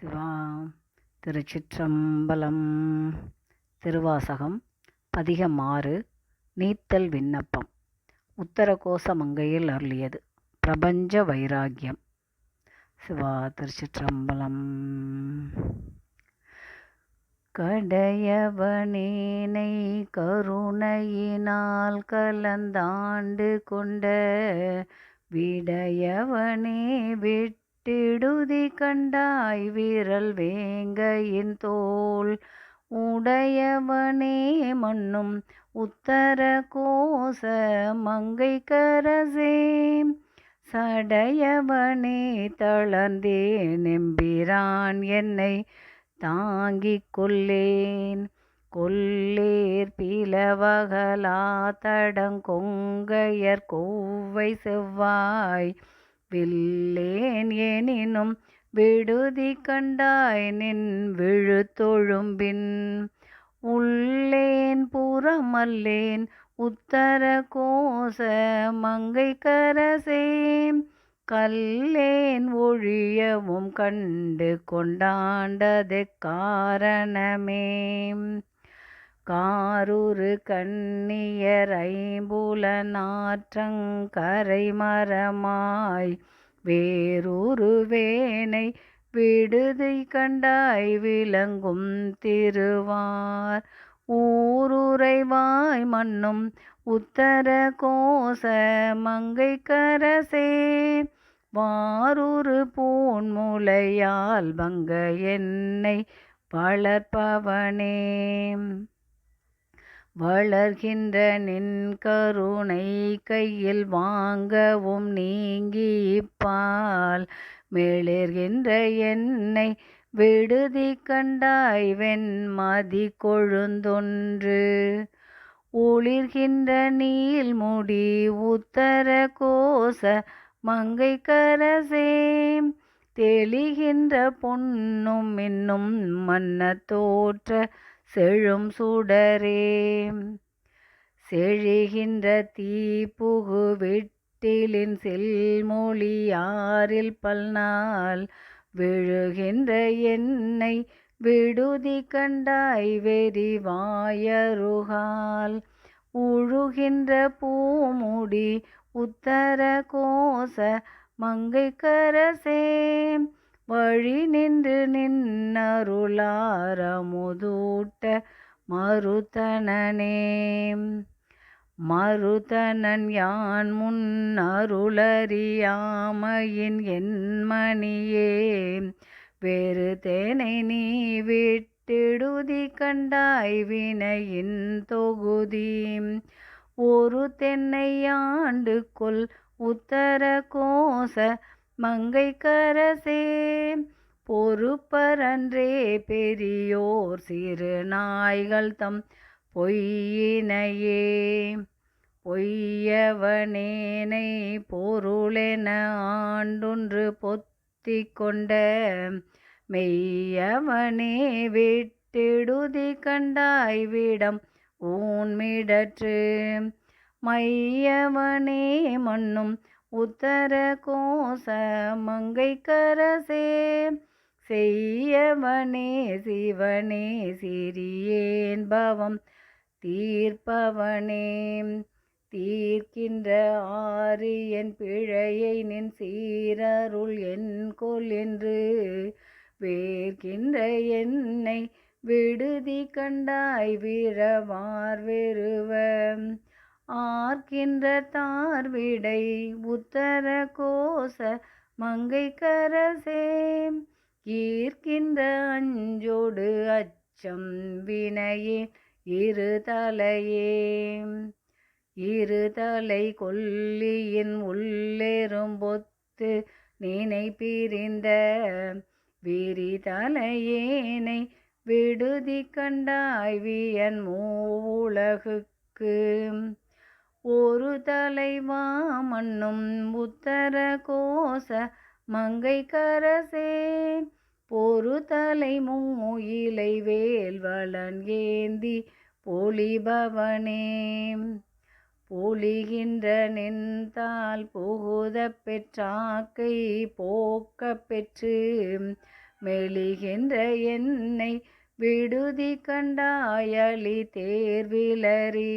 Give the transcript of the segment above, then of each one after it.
சிவா திருச்சிற்றம்பலம் திருவாசகம் பதிகம் ஆறு நீத்தல் விண்ணப்பம். உத்தரகோச மங்கையில் அருளியது. பிரபஞ்ச வைராக்கியம். சிவா திருச்சிற்றம்பலம். கடையவனேனை கருணையினால் கலந்தாண்டு கொண்ட விடையவனே திடுதி கண்டாய் விரல் வேங்கையின் தோல். உடையவனே மண்ணும் உத்தர கோச மங்கை கரசே. சடையவனே தளர்ந்தே நெம்பிரான் என்னை தாங்கிக் கொள்ளேன். கொள்ளேர் பிளவகலா தடங்கொங்கையர் கோவை செவ்வாய் வில்லேன் எனினும் விடுதி கண்டாய் நின் விழுத்தொழும்பின் உள்ளேன் புறமல்லேன் உத்தர கோச மங்கை கரசேன். கல்லேன் ஒழியவும் கண்டு கொண்டாண்டது காரணமே. காரூரு கண்ணியர் ஐம்புல நாற்றங்கரை மரமாய் வேறொரு வேனை விடுதி கண்டாய் விளங்கும் திருவார். ஊருரைவாய் மண்ணும் உத்தர கோச மங்கை கரசே வாரூரு பூன்முலையால் வங்க என்னை வளர்ப்பவனே. வளர்கின்ற நின் கருணை கையில் வாங்கவும் நீங்கி இப்பால். மேலிர்கின்ற என்னை விடுதி கண்டாய் வெண்மதி கொழுந்தொன்று. ஒளிர்கின்ற நீள்முடி உத்தர கோச மங்கை கரசே. தெளிகின்ற பொன்னும் இன்னும் மன்ன தோற்ற செழும் சுடரே. செழிகின்ற தீப்புகு விட்டிலின் செல்மொழியாரில் பல்நாள்? விழுகின்ற என்னை விடுதி கண்டாய் வெறிவாயருகால் உழுகின்ற பூமுடி உத்தர கோச மங்கை கரசே வழி நின்று நின்னருளாரமுதூட்ட மறுத்தனனே. மறுத்தனன் யான் முன் அருளறியாமையின் என் மணியே வேறு தேனை நீ விட்டிடுதி கண்டாய் வினையின் தொகுதி. ஒரு தென்னை ஆண்டுக்குள் உத்தர கோச மங்கை கரசே பொறுப்பரன்றே பெரியோர் சிறு நாய்கள் தம் பொய்யினையே. பொய்யவனேனை பொருளென ஆண்டொன்று பொத்தி கொண்ட மெய்யவனே விட்டிடுதி கண்டாய் விடம் ஊன்மிடற்று. மையவனே மண்ணும் உத்தர கோச மங்கை கரசே செய்யவனே சிவனே சிறியேன் பவம். தீர்ப்பவனே தீர்க்கின்ற ஆரியன் பிழையை நின் சீரருள் என் கொல் என்று வேர்க்கின்ற என்னை விடுதி கண்டாய் வீரவார் வெறுவ. ஆர்க்கின்ற தார்விடை உத்தர கோச மங்கை கரசே ஈர்க்கின்ற அஞ்சோடு அச்சம் வினையே இரு தலையே. இரு தலை கொல்லியின் உள்ளேறும் பொத்து நினை பிரிந்த விரி தலையேனை விடுதி கண்டாய் வியன் மூவுலகுக்கு. ஒரு தலைவா மண்ணும் உத்தர கோச மங்கை கரசே. பொறு தலை மூயிலை வேல்வளன் ஏந்தி பொலிபவனே பொலிகின்ற நின்றால் புகுத பெற்றாக்கை போக்க பெற்று மெலிகின்ற என்னை விடுதி கண்டாயளி தேர்விலறி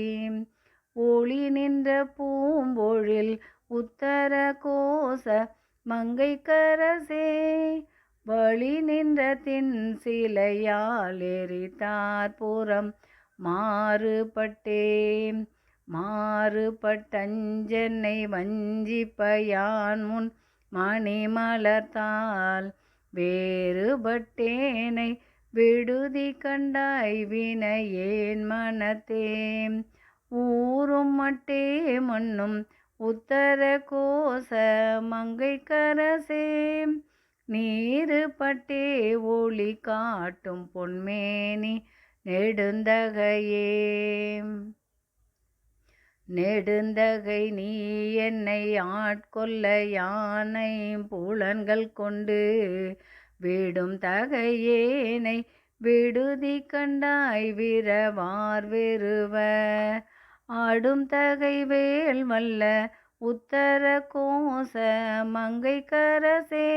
ஒளி நின்ற பூம்பொழில் உத்தர கோச மங்கைக்கரசே வழி நின்ற தின் சிலையால் எரித்தார் புறம் மாறுபட்டேன். மாறுபட்டஞ்சென்னை வஞ்சிப்பயான் முன் மணிமலர்த்தால் வேறுபட்டேனை விடுதி கண்டாய் வினையேன் மனத்தேம் ஊரும் மட்டே மண்ணும் உத்தர கோச மங்கைக்கரசே நீருபட்டே ஒளி காட்டும் பொன்மேனி நெடுந்தகையே. நெடுந்தகை நீ என்னை ஆட்கொள்ள யானை புலன்கள் கொண்டு விடும் தகையேனை விடுதி கண்டாய் விரவார் வெறுவ. ஆடும் தகை வேல் வல்ல உத்தர கோச மங்கை கரசே.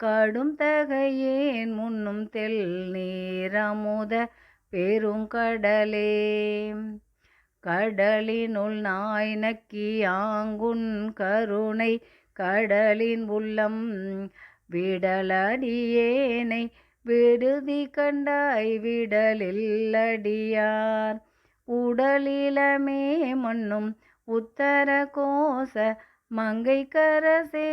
கடும் தகையேன் முன்னும் தெல் நீரமுத பெருங்கடலே கடலினுள் நாய் நக்கி ஆங்குன் கருணை கடலின் உள்ளம் விடலடியேனை விடுதி கண்டாய் விடலில்லடியார் அடியார். உடலிலமே மண்ணும் உத்தர கோச மங்கை கரசே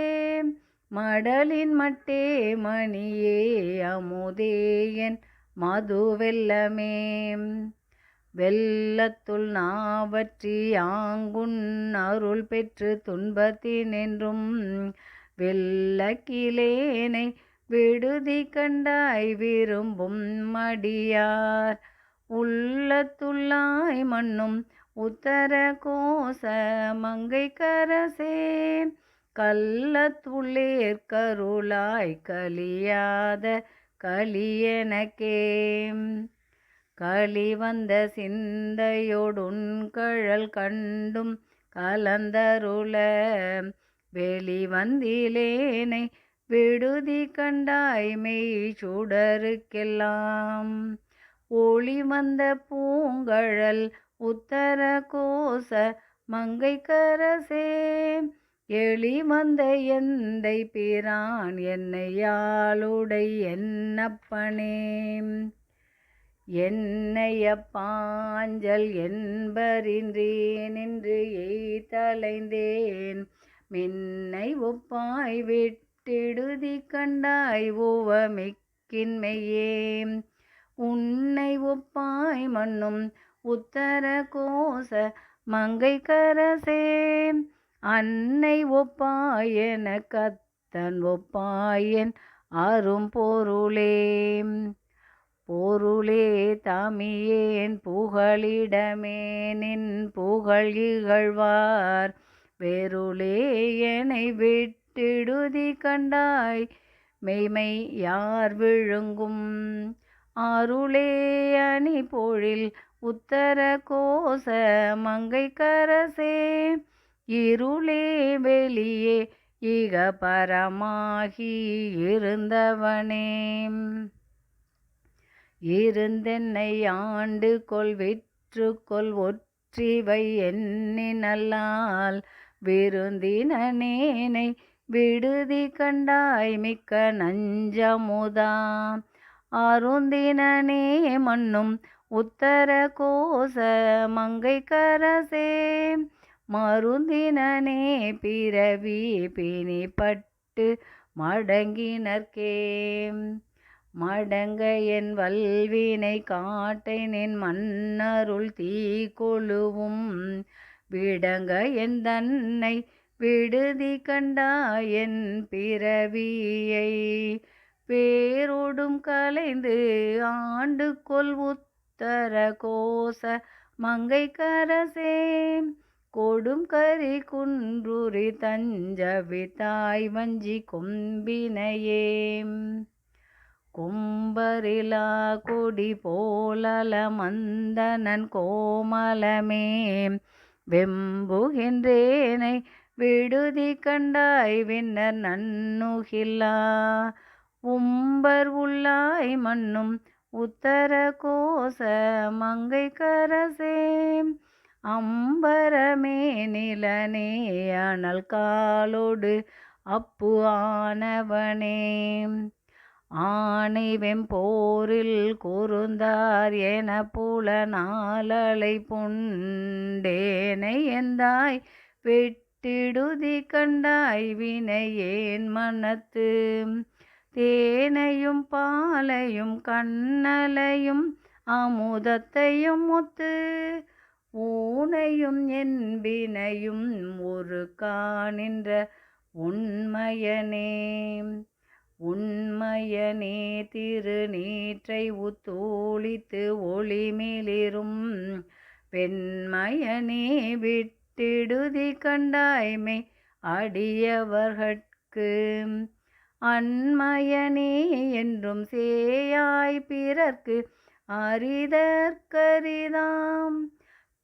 மடலின் மட்டே மணியே அமுதேயன் மது மதுவெல்லமே வெள்ளத்துள் நாவற்றி ஆங்குன் அருள் பெற்று துன்பத்தினின்றும் வெள்ளக்கிலேனை விடுதி கண்டாய் விரும்பும் மடியார். உள்ளத்துள்ளாய் மண்ணும் உத்தர கோச மங்கை கரசே கள்ளத்துள்ளேர் கருளாய் கலியாத கலியனக்கே களி வந்த சிந்தையோடுன் கழல் கண்டும் கலந்தருள வெளிவந்திலேனை விடுதி கண்டாய் மெய் சுடருக்கெல்லாம் ஒளி வந்த பூங்கழல் உத்தர கோச மங்கை கரசே. எளி வந்த எந்தை பிரான் என்னையாளுடை என்னப்பனே. என்னைய பாஞ்சல் என்பறின்றேன் என்று எய்தலைந்தேன். மின்னை ஒப்பாய் விட்டிடுதி கண்டாய் ஓவமிக்கின்மையே உன்னை ஒப்பாய் மண்ணும் உத்தர கோச மங்கை கரசே. அன்னை ஒப்பாயன கத்தன் ஒப்பாயன் அரும் பொருளே. பொருளே தமியேன் புகழிடமே நின் புகழ் இகழ்வார். வெருளே என்னை விட்டிடுதி கண்டாய் மெய்மை யார் விழுங்கும்? அருளே அணி பொழில் உத்தர கோச மங்கை கரசே. இருளே வெளியே இக பரமாகி இருந்தவனே. இருந்தென்னை ஆண்டு கொள் விற்று கொள் ஒற்றிவை எண்ணினல்லால் விருந்தினேனை விடுதி கண்டாய் மிக்க நஞ்சமுதாம். அருந்தினே மண்ணும் உத்தர கோச மங்கை கரசே. மருந்தினே பிறவி பிணிப்பட்டு மடங்கினர்க்கே. மடங்க என் வல்வினை காட்டினின் மன்னருள் தீ கொழுவும் விடங்க என் தன்னை விடுதி கண்டாயன் பிறவியை. பேரோடும் கலைந்து ஆண்டு கொல் உத்தர கோச மங்கை கரசே. கொடும் கரி குன்றுரி தஞ்சவி தாய் வஞ்சி கொம்பினையே. கொம்பரிலா கொடி போலல மந்தனன் கோமலமே. வெம்புகின்றேனை விடுதி கண்டாய் விண்ணர் நன்னுகில்லா. உம்பர் உள்ளாய் மண்ணும் உத்தர கோச மங்கை கரசே அம்பரமே நிலனே அனல் காலோடு அப்பு ஆனவனே. ஆனை வெம்போரில் குறுந்தார் என புல நாளலை புண்டேனை எந்தாய்? வெட்டிடுதி கண்டாய் வினை ஏன் மனத்து தேனையும் பாலையும் கண்ணலையும் அமுதத்தையும் ஒத்து ஊனையும் என்பினையும் ஒரு காணின்ற உண்மையனே. உண்மையனே திருநீற்றை உத்தூளித்து ஒளிமிளிரும் வெண்மயனே விட்டிடுதி கண்டாய்மை அடியவர்கட்கு. அன்மயனே என்றும் சேயாய் பிறர்க்கு அரிதற்கரிதாம்.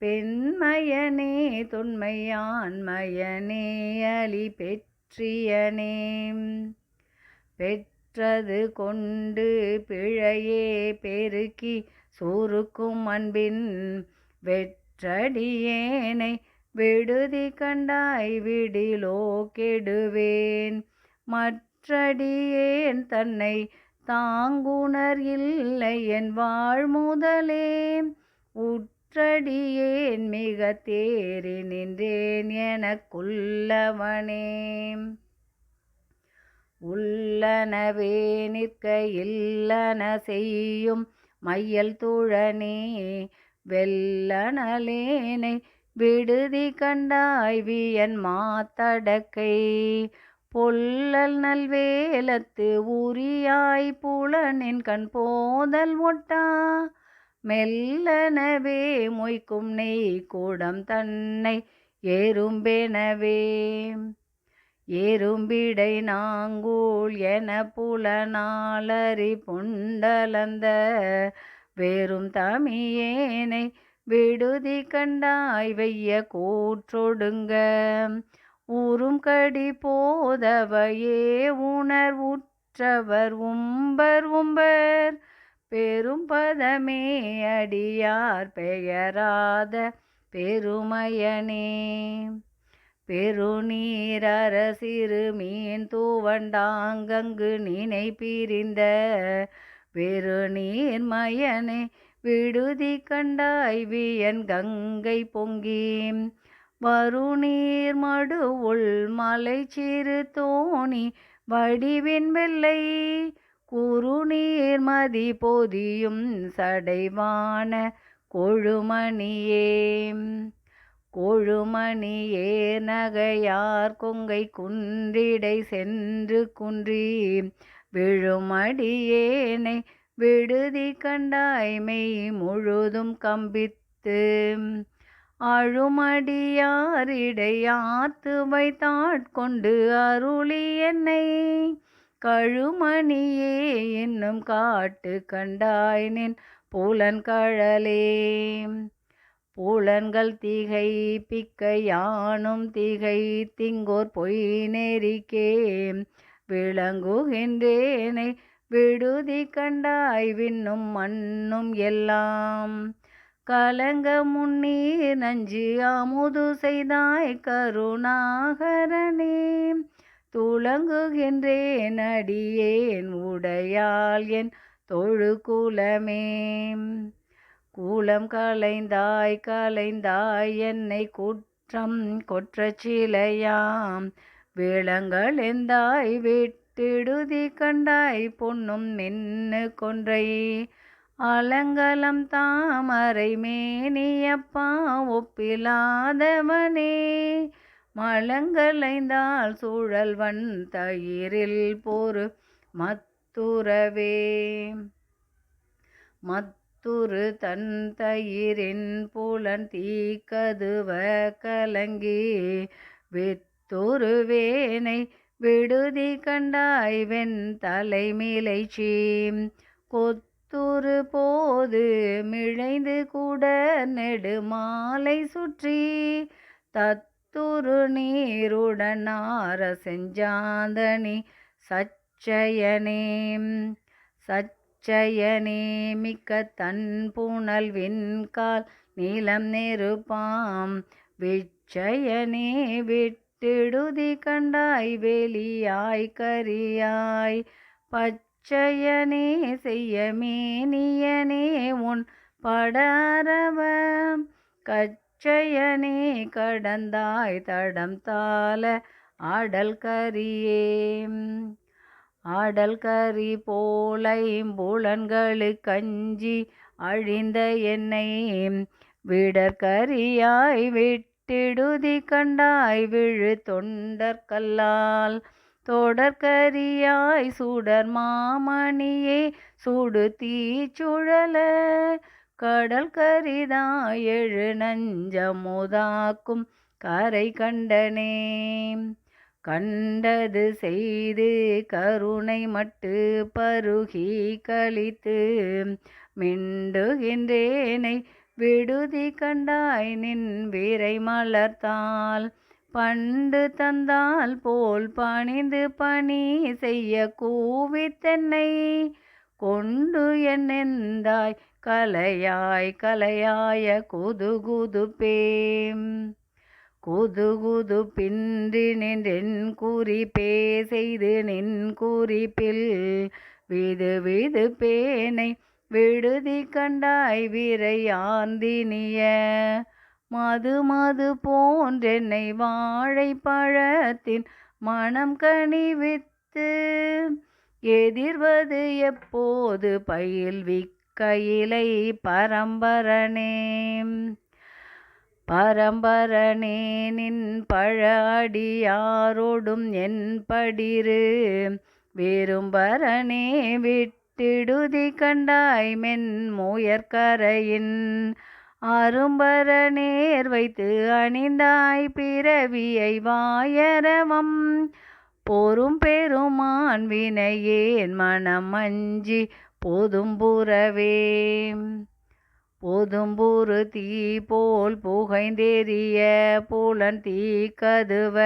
பெண்மயனே தொன்மையான்மயனே அலி பெற்றியனே. பெற்றது கொண்டு பிழையே பெருக்கி சுருக்கும் அன்பின் வெற்றடியேனை விடுதி கண்டாய் விடிலோ கெடுவேன். உற்றடியேன் தன்னை தாங்குணர் இல்லை என் வாழ் முதலே. உற்றடியேன் மிக தேறி நின்றேன் எனக்குள்ளவனே. உள்ளனவே நிற்க இல்லன செய்யும் மையல் துழனே. வெல்லனலேனை விடுதி கண்டாய் வியன் மாத்தடக்கை. பொல்லல் நல்வேலத்து உரியாய் புலனின் கண் போதல் ஒட்டா. மெல்லனவே மொய்க்கும் நெய் கூடம் தன்னை ஏறும்பெனவே எறும்பிடை நாங்கூள் என புலனாலறி புண்டலந்த வேறும் தமியேனை விடுதி கண்டாய் வெய்ய கூற்றொடுங்க. ஊரும் கடி போதவையே உணர்வுற்றவர் உம்பர் உம்பர். பெரும் பதமே அடியார் பெயராத பெருமையனே. பெருநீரரசிறு மீன் தூவண்டாங்கங்கு நினை பிரிந்த வெறுநீர்மயனே விடுதி கண்டாய் வியன் கங்கை பொங்கி. வருநீர் மடு உள் மலை சிறு தோணி வடிவின் வெள்ளை குறுநீர் மதி பொதியும் சடைவான கொழுமணியே. கொழுமணியே நகையார் கொங்கை குன்றிடை சென்று குன்றி விழுமடியேனை விடுதி கண்டாய்மை முழுதும் கம்பித்து. அழுமடியாரிடையாத்து வைத்தாட்கொண்டு அருளி என்னை. கழுமணியே என்னும் காட்டு கண்டாய் நின் புலன்கழலே புலன்கள் திகை பிக்க யானும் திகை திங்கோர் பொய் நெறிக்கே. விளங்குகின்றேனை விடுதி கண்டாய் விண்ணும் மண்ணும் எல்லாம். கலங்க முன்னீர் நஞ்சு அமுது செய்தாய் கருணாகரனே. துளங்குகின்றேன் அடியேன் உடையால் என் தொழு குலமே கூலம் கலைந்தாய் கலைந்தாய் என்னை குற்றம் கொற்றச் சிலையாம். விளங்களெந்தாய் விட்டிடுதி கண்டாய் பொன்னும் மின்னு கொன்றை. அலங்கலம் தாமரை மேனியப்பா ஒப்பிலாதவனே. மலங்களைந்தால் சூழல்வன் தயிரில் பொறு மத்துறவே. மத்துரு தன் தயிரின் புலன் தீக்கதுவ கலங்கி வித்துருவேனை விடுதி கண்டாய் வெண் தலைமிலைச்சி துரு போது மிழைந்து கூட நெடுமாலை சுற்றி தத்துரு நீருடனார செஞ்சாந்தனி சச்சயனே. சச்சயனே மிக்க தன் புனல் விண்கால் நீலம் நெருப்பாம் விச்சயனே விட்டிடுதி கண்டாய் வெளியாய் கரியாய் பச்சையனே செய்யமேனியனே உன் படரவ கச்சையனே கடந்தாய் தடம் தாள ஆடல் கரியே. ஆடல் கரி போலைம்புலன்களு கஞ்சி அழிந்த என்னை விடற்கரியாய் விட்டிடுதி கண்டாய் விழு தொண்டற்கல்லால் தொடர்கரியாய் சுடர் மாமணியே சுடு தீச்சுழல கடல் கரிதாய் எழு நஞ்சமுதாக்கும் கரை கண்டனே. கண்டது செய்து கருணை மட்டு பருகி கழித்து மிண்டுகின்றேனை விடுதி கண்டாய் நின் வீரை மலர்த்தாள் பண்டு தந்தால் போல் பணிந்து பணி செய்ய கூவித்தென்னை. கொண்டு என்னெந்தாய்? கலையாய் கலையாய குதுகுதுப்பேம். குதுகுது பின்றி நின்றென் குறிப்பே செய்து நின் குறிப்பில் விது விது பேனை விடுதி கண்டாய் விரையாந்தினிய. மது மது போன்றென்னை வாழைப்பழத்தின் மனம் கனிவித்து எதிர்வது எப்போது பயில்விக்கையிலை பரம்பரனே. பரம்பரனே நின் பழடியாரோடும் என் படிரு வேறும்பரனே விட்டிடுதி கண்டாய் மென் முயற்கரையின் அரும்பர நேர் வைத்து அணிந்தாய் பிறவியை வாயரவம். போரும் பெருமான் வினையேன் மனம் அஞ்சி போதும்புறவே போதும்புறு தீ போல் புகைந்தெறிய புலன் தீ கதுவ.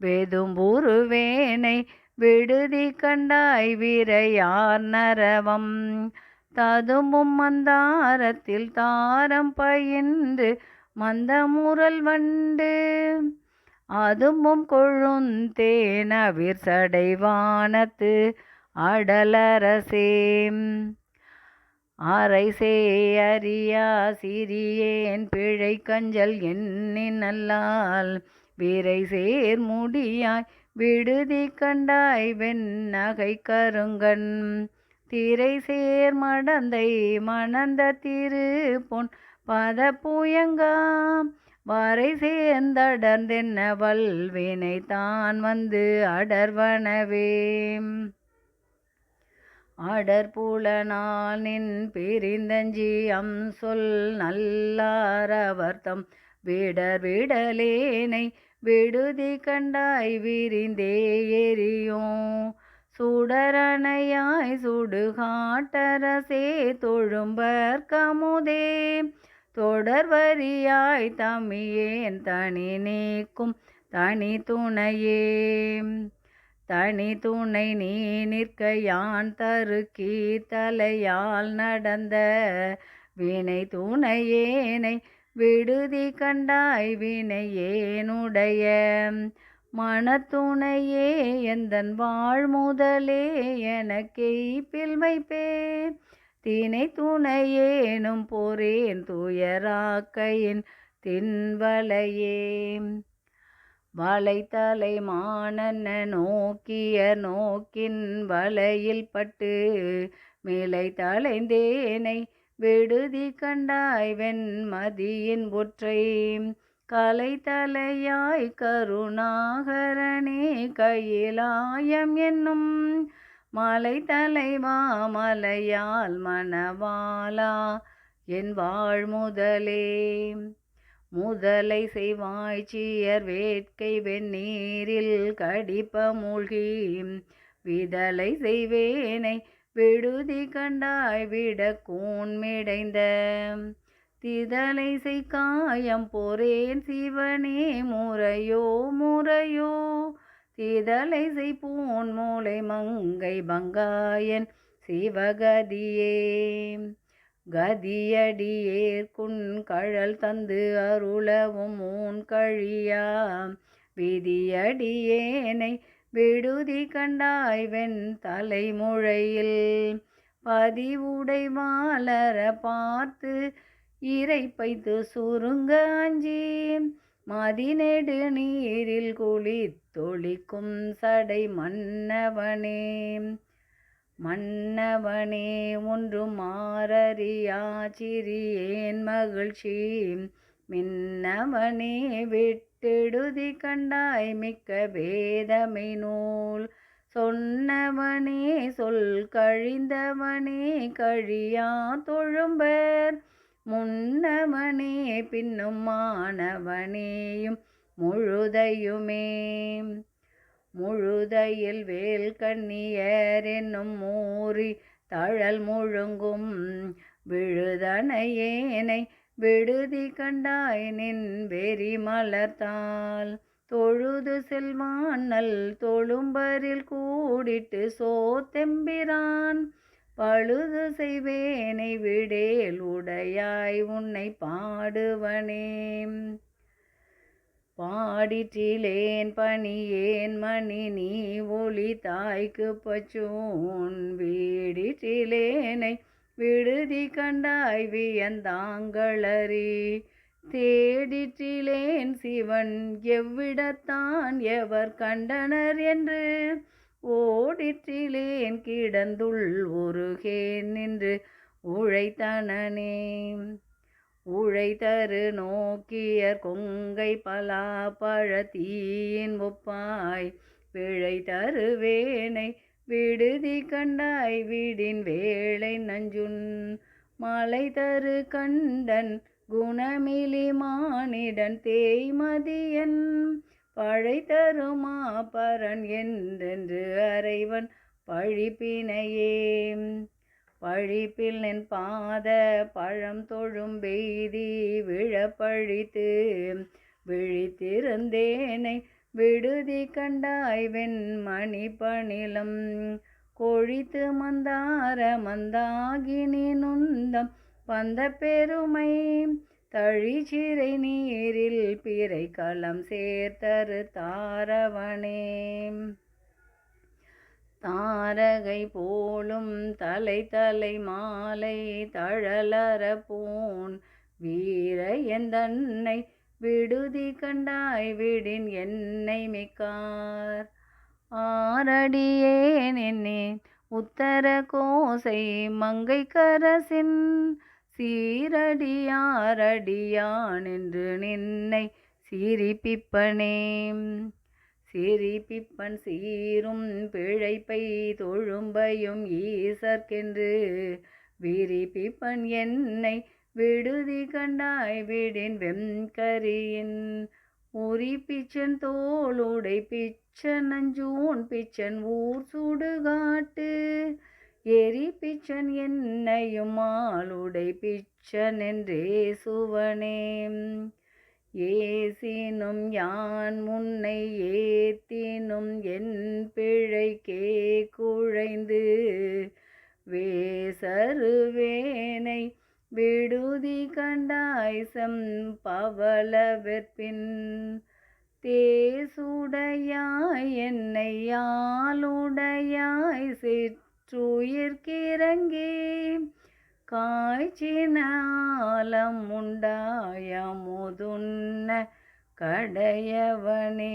வெதும்புறு வேனை விடுதி கண்டாய் விரையார் நரவம். ததும்பும் மந்தாரத்தில் தாரம் பயின்று மந்தமுரல் வண்டு. அதும்பும் கொழுந்தேனவிர் சடைவானத்து அடலரசேம் ஆரைசே அறியா சிறியேன் பிழை கஞ்சல் எண்ணின் நல்லால் வீரை சேர் முடியாய் விடுதி கண்டாய் வெண்ணகை கருங்கண். திரை சேர் மடந்தை மணந்த திரு பொன் பத புயங்காம். வாரை சேர்ந்தடர்ந்தென்ன வல்வினை தான் வந்து அடர்வனவே. அடற்புலனால் நின் பிரிந்தஞ்சி அம் சொல் நல்லாரவர்த்தம். விடர் விடலேனை விடுதி கண்டாய் விரிந்தே எரியும். சுடரணையாய் சுடுகாட்டரசே தொழும்பர் கமுதே. தொடர்வரியாய் தமியேன் தனி நீக்கும் தனி துணையே. தனி துணை நீ நிற்க யான் தருக்கி தலையால் நடந்த வினை துணையேனை விடுதி கண்டாய் வினையேனுடைய மனத்துணையே எந்தன் வாழ் முதலே எனக்கே பில்மைப்பே தினை துணையேனும் போரேன் துயராக்கையின் தின்வலையே. வலைத்தலை மானன்ன நோக்கிய நோக்கின் வலையில் பட்டு மேலை தலைந்தேனை விடுதி கண்டாய் வெண்மதியின் ஒற்றை. கலை தலையாய் கருணாகரனே கையிலாயம் என்னும் மலை தலைவா மலையால் மணவாலா என் வாழ் முதலே. முதலை செய்வாய் சீயர் வேட்கை வெந்நீரில் கடிப்ப மூழ்கி விதலை செய்வேனை விடுதி கண்டாய் விட கூண்மிடைந்த திதலை காயம் பொறேன் சிவனே முறையோ முறையோ. தீதலை பூன் மூளை மங்கை பங்காயன் சிவகதியே. கதியடியேற்குன் கழல் தந்து அருளவும் ஊன் கழியா விதியடியேனை விடுதி கண்டாய்வென் தலைமுழையில் பதிவுடை வாளர பார்த்து இறைப்பைத்து சுருங்க அஞ்சி மதிநெடு நீரில் குளித்தொழிக்கும் சடை மன்னவனே. மன்னவனே ஒன்று மாறறியா சிறியேன் மகிழ்ச்சி. மின்னவனே விட்டெடுதி கண்டாய் மிக்க வேதமை நூல். சொன்னவனே சொல் கழிந்தவனே கழியா தொழும்பர். முன்னவனே பின்னும் மாணவனேயும் முழுதையுமே. முழுதையில் வேல் கண்ணியர் என்னும் மூறி தழல் முழுங்கும் விழுதனையேனை விடுதி கண்டாய் நின் வெறி மலர்த்தால். தொழுது செல்வான் நல் தொழும்பரில் கூடிட்டு சோத்தெம்பிரான் பழுது செய்வேனை விடேல் உடையாய் உன்னை பாடுவனே. பாடிற்றிலேன் பணியேன் மணி நீ ஒளி தாய்க்கு பச்சூன். வீடிற்றிலேனை விடுதி கண்டாய் வியந்தாங்களறி. தேடிற்றிலேன் சிவன் எவ்விடத்தான் எவர் கண்டனர் என்று ஓடிற்றிலேன் கிடந்துள் உருகேன் நின்று உழைத்தனனே. உழைத்தரு நோக்கியர் கொங்கை பலா பழத்தீயின் ஒப்பாய் பிழை தருவேனை விடுதி கண்டாய் வீடின் வேளை நஞ்சுன் மலை தரு கண்டன் குணமிலி மானிடன் தேய்மதியன். பழை தருமா பரன் என்றென்று அறைவன் பழிப்பினையே. பழிப்பில் நின் பாத பழம் தொழும் பெய்தி விழப்பழித்து விழித்திருந்தேனை விடுதி கண்டாய் வெண்மணி பணிலம். கொழித்து மந்தார மந்தாகினி நுந்தம் பந்த பெருமை தழிச்சிறை நீரில் பிறை களம் சேர்த்தரு தாரவனே. தாரகை போலும் தலை தலை மாலை தழலற போன் வீர எந்தன்னை விடுதி கண்டாய் விடின் என்னை மிக்கார். ஆரடியேன் என்னேன் உத்தர கோசை மங்கை கரசின் சீரடியாரடியான் என்று நின்னை சீரிப்பிப்பனே. சிரிப்பிப்பன் சீரும் பிழைப்பை தொழும்பையும் ஈசற்கென்று விரிப்பிப்பன் என்னை விடுதி கண்டாய் விடின் வெண்கரியின் உரி பிச்சன் தோளுடை பிச்சன் நஞ்சூன் பிச்சன் ஊர் சுடுகாட்டு. எரி பிச்சன் என்னையும் ஆளுடை பிச்சன் என்றே சுவனே. ஏசினும் யான் முன்னை ஏத்தினும் என் பிழைக்கே குழைந்து வேசருவேனை விடுதி கண்டாய்சம் பவளவெற்பின் தேசுடையாய் என்னை யாளுடையாய் சிற் காய்ச்சினாலம் உண்டாய முதுன்ன கடையவனே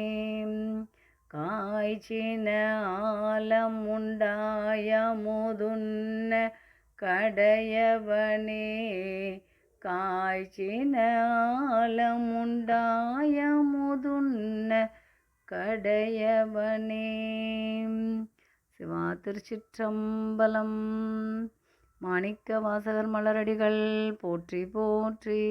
காய்ச்சின ஆலம் உண்டாய முதுன்ன கடையவனே. காய்ச்சின சிவா திருச்சிற்றம்பலம். மாணிக்க வாசகர் மலரடிகள் போற்றி போற்றி.